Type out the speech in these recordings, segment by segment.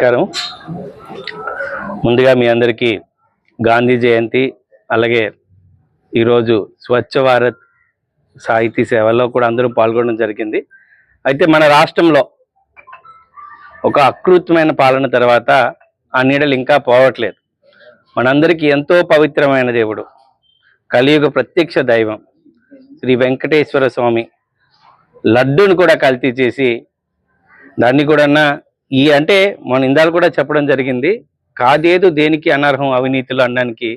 నమస్కారం. ముందుగా మీ అందరికీ గాంధీ జయంతి అలాగే ఈరోజు స్వచ్ఛ భారత్ సాహితీ సేవల్లో కూడా అందరూ పాల్గొనడం జరిగింది. అయితే మన రాష్ట్రంలో ఒక అకృతమైన పాలన తర్వాత ఆ నీడలు ఇంకా పోవట్లేదు. మనందరికీ ఎంతో పవిత్రమైన దేవుడు కలియుగ ప్రత్యక్ష దైవం శ్రీ వెంకటేశ్వర స్వామి. లడ్డూని కూడా కల్తీ చేసి దాన్ని కూడా ఈ అంటే మన ఇందాలు కూడా చెప్పడం జరిగింది కాదేదు దేనికి అనర్హం అవినీతిలో అనడానికి.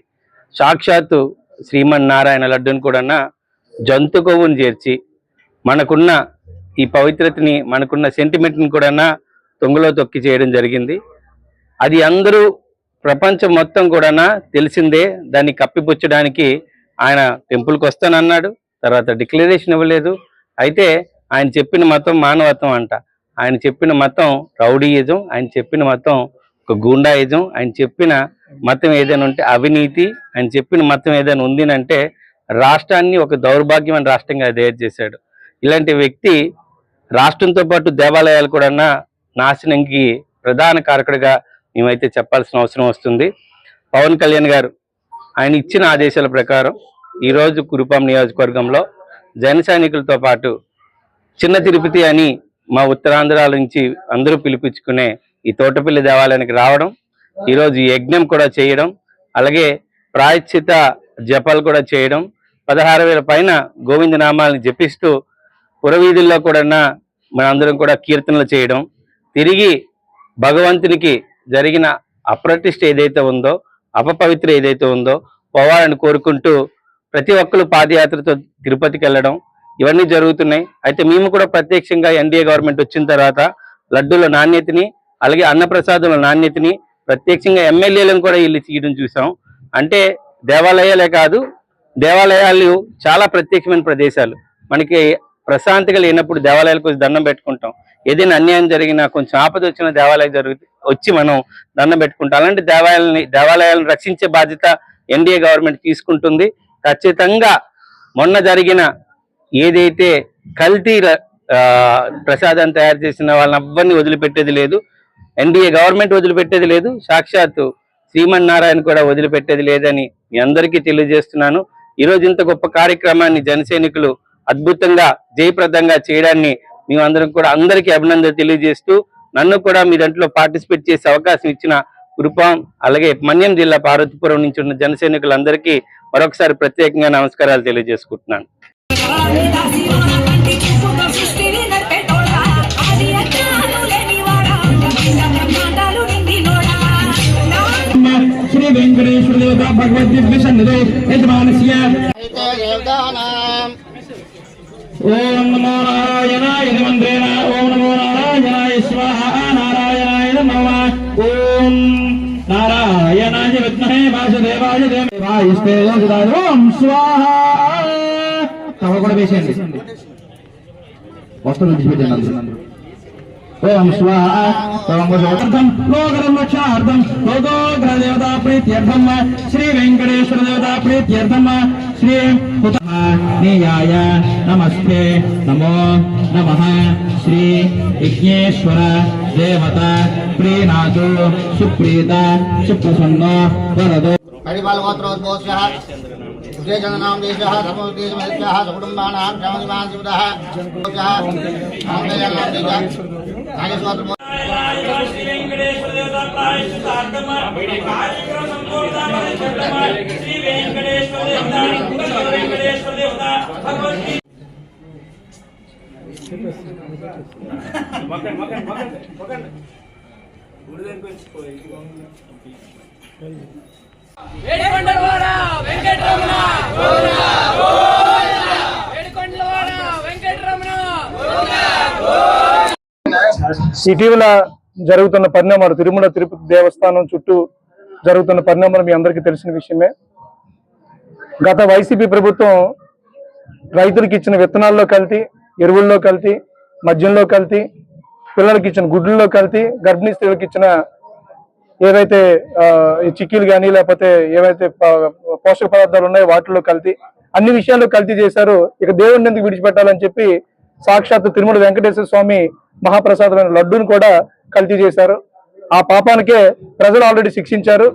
సాక్షాత్తు శ్రీమన్నారాయణ లడ్డుని కూడా జంతు కొవ్వుని చేర్చి మనకున్న ఈ పవిత్రతని మనకున్న సెంటిమెంట్ని కూడా తొంగలో తొక్కి చేయడం జరిగింది. అది అందరూ ప్రపంచం మొత్తం కూడా తెలిసిందే దాన్ని కప్పిపుచ్చడానికి ఆయన టెంపుల్కి వస్తానన్నాడు తర్వాత డిక్లరేషన్ ఇవ్వలేదు. అయితే ఆయన చెప్పిన మతం మానవత్వం అంట. ఆయన చెప్పిన మతం రౌడీయిజం ఆయన చెప్పిన మతం ఒక గూండాయిజం ఆయన చెప్పిన మతం ఏదైనా ఉంటే అవినీతి ఆయన చెప్పిన మతం ఏదైనా ఉంది అంటే రాష్ట్రాన్ని ఒక దౌర్భాగ్యమైన రాష్ట్రంగా తయారు చేశాడు. ఇలాంటి వ్యక్తి రాష్ట్రంతో పాటు దేవాలయాలు కూడా నాశనంకి ప్రధాన కారకుడిగా మేమైతే చెప్పాల్సిన అవసరం వస్తుంది. పవన్ కళ్యాణ్ గారు ఆయన ఇచ్చిన ఆదేశాల ప్రకారం ఈరోజు కురుపాం నియోజకవర్గంలో జన సైనికులతో పాటు చిన్న తిరుపతి అని మా ఉత్తరాంధ్రాల నుంచి అందరూ పిలిపించుకునే ఈ తోటపల్లి దేవాలయానికి రావడం ఈరోజు యజ్ఞం కూడా చేయడం అలాగే ప్రాయశ్చిత జపాలు కూడా చేయడం పదహారు వేల పైన గోవింద నామాలను జపిస్తూ పురవీధుల్లో కూడా మనందరం కూడా కీర్తనలు చేయడం తిరిగి భగవంతునికి జరిగిన అప్రతిష్ట ఏదైతే ఉందో అపపవిత్ర ఏదైతే ఉందో పోవాలని కోరుకుంటూ ప్రతి ఒక్కరు పాదయాత్రతో తిరుపతికి వెళ్ళడం ఇవన్నీ జరుగుతున్నాయి. అయితే మేము కూడా ప్రత్యక్షంగా ఎన్డీఏ గవర్నమెంట్ వచ్చిన తర్వాత లడ్డూల నాణ్యతని అలాగే అన్నప్రసాదుల నాణ్యతని ప్రత్యక్షంగా ఎమ్మెల్యేలను కూడా వీళ్ళు చేయడం చూసాం. అంటే దేవాలయాలే కాదు దేవాలయాలు చాలా ప్రత్యక్షమైన ప్రదేశాలు. మనకి ప్రశాంతిగా లేనప్పుడు దేవాలయాలకు వచ్చి దండం పెట్టుకుంటాం. ఏదైనా అన్యాయం జరిగినా కొంచెం ఆపద వచ్చిన దేవాలయం జరుగుతుంది వచ్చి మనం దండం పెట్టుకుంటాం. అలాంటి దేవాలయాలని దేవాలయాలను రక్షించే బాధ్యత ఎన్డీఏ గవర్నమెంట్ తీసుకుంటుంది. ఖచ్చితంగా మొన్న జరిగిన ఏదైతే కల్తీ ప్రసాదం తయారు చేసిన వాళ్ళని ఎవ్వరిని వదిలిపెట్టేది లేదు. ఎన్డీఏ గవర్నమెంట్ వదిలిపెట్టేది లేదు. సాక్షాత్తు శ్రీమన్నారాయణ కూడా వదిలిపెట్టేది లేదని మీ అందరికీ తెలియజేస్తున్నాను. ఈరోజు ఇంత గొప్ప కార్యక్రమాన్ని జనసైనికులు అద్భుతంగా జయప్రదంగా చేయడాన్ని మేమందరం కూడా అందరికీ అభినందన తెలియజేస్తూ నన్ను కూడా మీ దాంట్లో పార్టిసిపేట్ చేసే అవకాశం ఇచ్చిన కురుపాం అలాగే మన్యం జిల్లా పార్వతీపురం నుంచి ఉన్న జనసైనికులందరికీ మరొకసారి ప్రత్యేకంగా నమస్కారాలు తెలియజేసుకుంటున్నాను. ఓం నమో నారాయణాయ మంత్రేణ ఓం నమో నారాయణాయ స్వాహ నారాయణాయ నమ. ఓం నారాయణాయ విద్మహే వాసుదేవాయ దేవాయ స్వాహ. కవర్ కూడా వేసేయండి. వస్తువులు తీసిపెట్టండి అందరూ. ఓం స్వాహం సోమర్థం లోకరం రక్షార్థం లోకోగ్ర దేవతా ప్రీత్యర్థం శ్రీ వెంకటేశ్వర దేవతా ప్రీత్యర్థం శ్రీ నియాయ నమస్తే నమో నమ. శ్రీ విఘ్నేశ్వర దేవత ప్రీనాథు సుప్రీత సుప్రసన్నో వరదో. పరిపాలగోత్రోద్భోత్స్యः ఉద్రేజనాం దేశः ధర్మోద్దేశమేభ్యः సకుటుంబానాం శ్రమదివాన్ శివదः నాగేశ్వర వేడికొండలవాడ వెంకటరమణ వేడికొండలవాడ వెంకటరమణ ఇటీవల జరుగుతున్న పరిణామాలు తిరుమల తిరుపతి దేవస్థానం చుట్టూ జరుగుతున్న పరిణామాలు మీ అందరికీ తెలిసిన విషయమే. గత వైసీపీ ప్రభుత్వం రైతులకు ఇచ్చిన విత్తనాల్లో కల్తీ ఎరువుల్లో కల్తీ మద్యంలో కల్తీ పిల్లలకి ఇచ్చిన గుడ్లలో కల్తీ గర్భిణీ స్త్రీలకు ఇచ్చిన ఏవైతే ఆ, ఈ చిక్కీలు కానీ లేకపోతే ఏవైతే పోషక పదార్థాలు ఉన్నాయో వాటిలో కల్తీ అన్ని విషయాల్లో కల్తీ చేశారు. ఇక దేవుడిని ఎందుకు విడిచిపెట్టాలని చెప్పి సాక్షాత్ తిరుమల వెంకటేశ్వర స్వామి మహాప్రసాదమైన లడ్డూను కూడా కల్తీ చేశారు. ఆ పాపానికే ప్రజలు ఆల్రెడీ శిక్షించారు.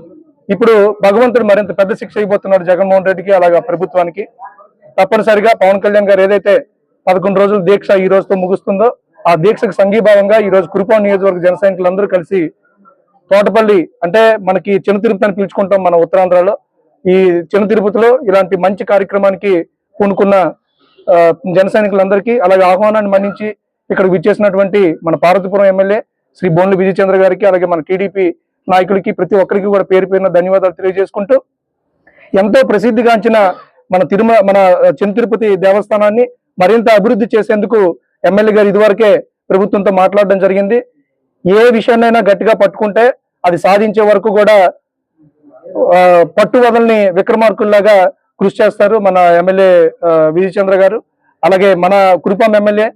ఇప్పుడు భగవంతుడు మరింత పెద్ద శిక్ష అయిపోతున్నాడు జగన్మోహన్ రెడ్డికి అలాగా ప్రభుత్వానికి. తప్పనిసరిగా పవన్ కళ్యాణ్ గారు ఏదైతే పదకొండు రోజుల దీక్ష ఈ రోజుతో ముగుస్తుందో ఆ దీక్షకు సంఘీభావంగా ఈ రోజు కురుపాం నియోజకవర్గ జన సైనికులందరూ కలిసి తోటపల్లి అంటే మనకి చిన్న తిరుపతి అని పిలుచుకుంటాం మన ఉత్తరాంధ్రలో. ఈ చిన్న తిరుపతిలో ఇలాంటి మంచి కార్యక్రమానికి పూనుకున్న ఆ, జన సైనికులందరికీ అలాగే ఆహ్వానాన్ని మన్నించి ఇక్కడ విచ్చేసినటువంటి మన పార్వతీపురం ఎమ్మెల్యే శ్రీ బోన్లు విజయచంద్ర గారికి అలాగే మన టీడీపీ నాయకులకి ప్రతి ఒక్కరికి కూడా పేరు పేరున ధన్యవాదాలు తెలియజేసుకుంటూ ఎంతో ప్రసిద్ధిగాంచిన మన తిరుమల మన చిన్న తిరుపతి దేవస్థానాన్ని మరింత అభివృద్ధి చేసేందుకు ఎమ్మెల్యే గారు ఇదివరకే ప్రభుత్వంతో మాట్లాడడం జరిగింది. ఏ విషయాన్నైనా గట్టిగా పట్టుకుంటే అది సాధించే వరకు కూడా పట్టువదల్ని పట్టు విక్రమార్కుల్లాగా కృషి చేస్తారు మన ఎమ్మెల్యే ఆ, విజయ్ చంద్ర గారు. అలాగే మన కురుపాం ఎమ్మెల్యే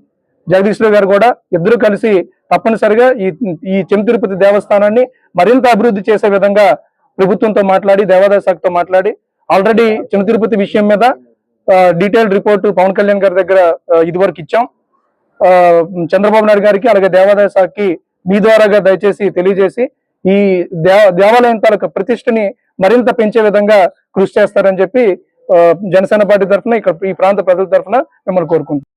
జగదీశ్వర్ గారు కూడా ఇద్దరు కలిసి తప్పనిసరిగా ఈ ఈ చెంతిరుపతి తిరుపతి దేవస్థానాన్ని మరింత అభివృద్ధి చేసే విధంగా ప్రభుత్వంతో మాట్లాడి దేవాదాయ శాఖతో మాట్లాడి ఆల్రెడీ చిన్న తిరుపతి విషయం మీద డీటెయిల్ రిపోర్ట్ పవన్ కళ్యాణ్ గారి దగ్గర ఇదివరకు ఇచ్చాం. చంద్రబాబు నాయుడు గారికి అలాగే దేవాదాయ శాఖకి మీ ద్వారాగా దయచేసి తెలియజేసి ఈ దేవ దేవాలయం తాలూకా ప్రతిష్టని మరింత పెంచే విధంగా కృషి చేస్తారని చెప్పి జనసేన పార్టీ తరఫున ఇక్కడ ఈ ప్రాంత ప్రజల తరఫున మిమ్మల్ని కోరుకుంటున్నాం.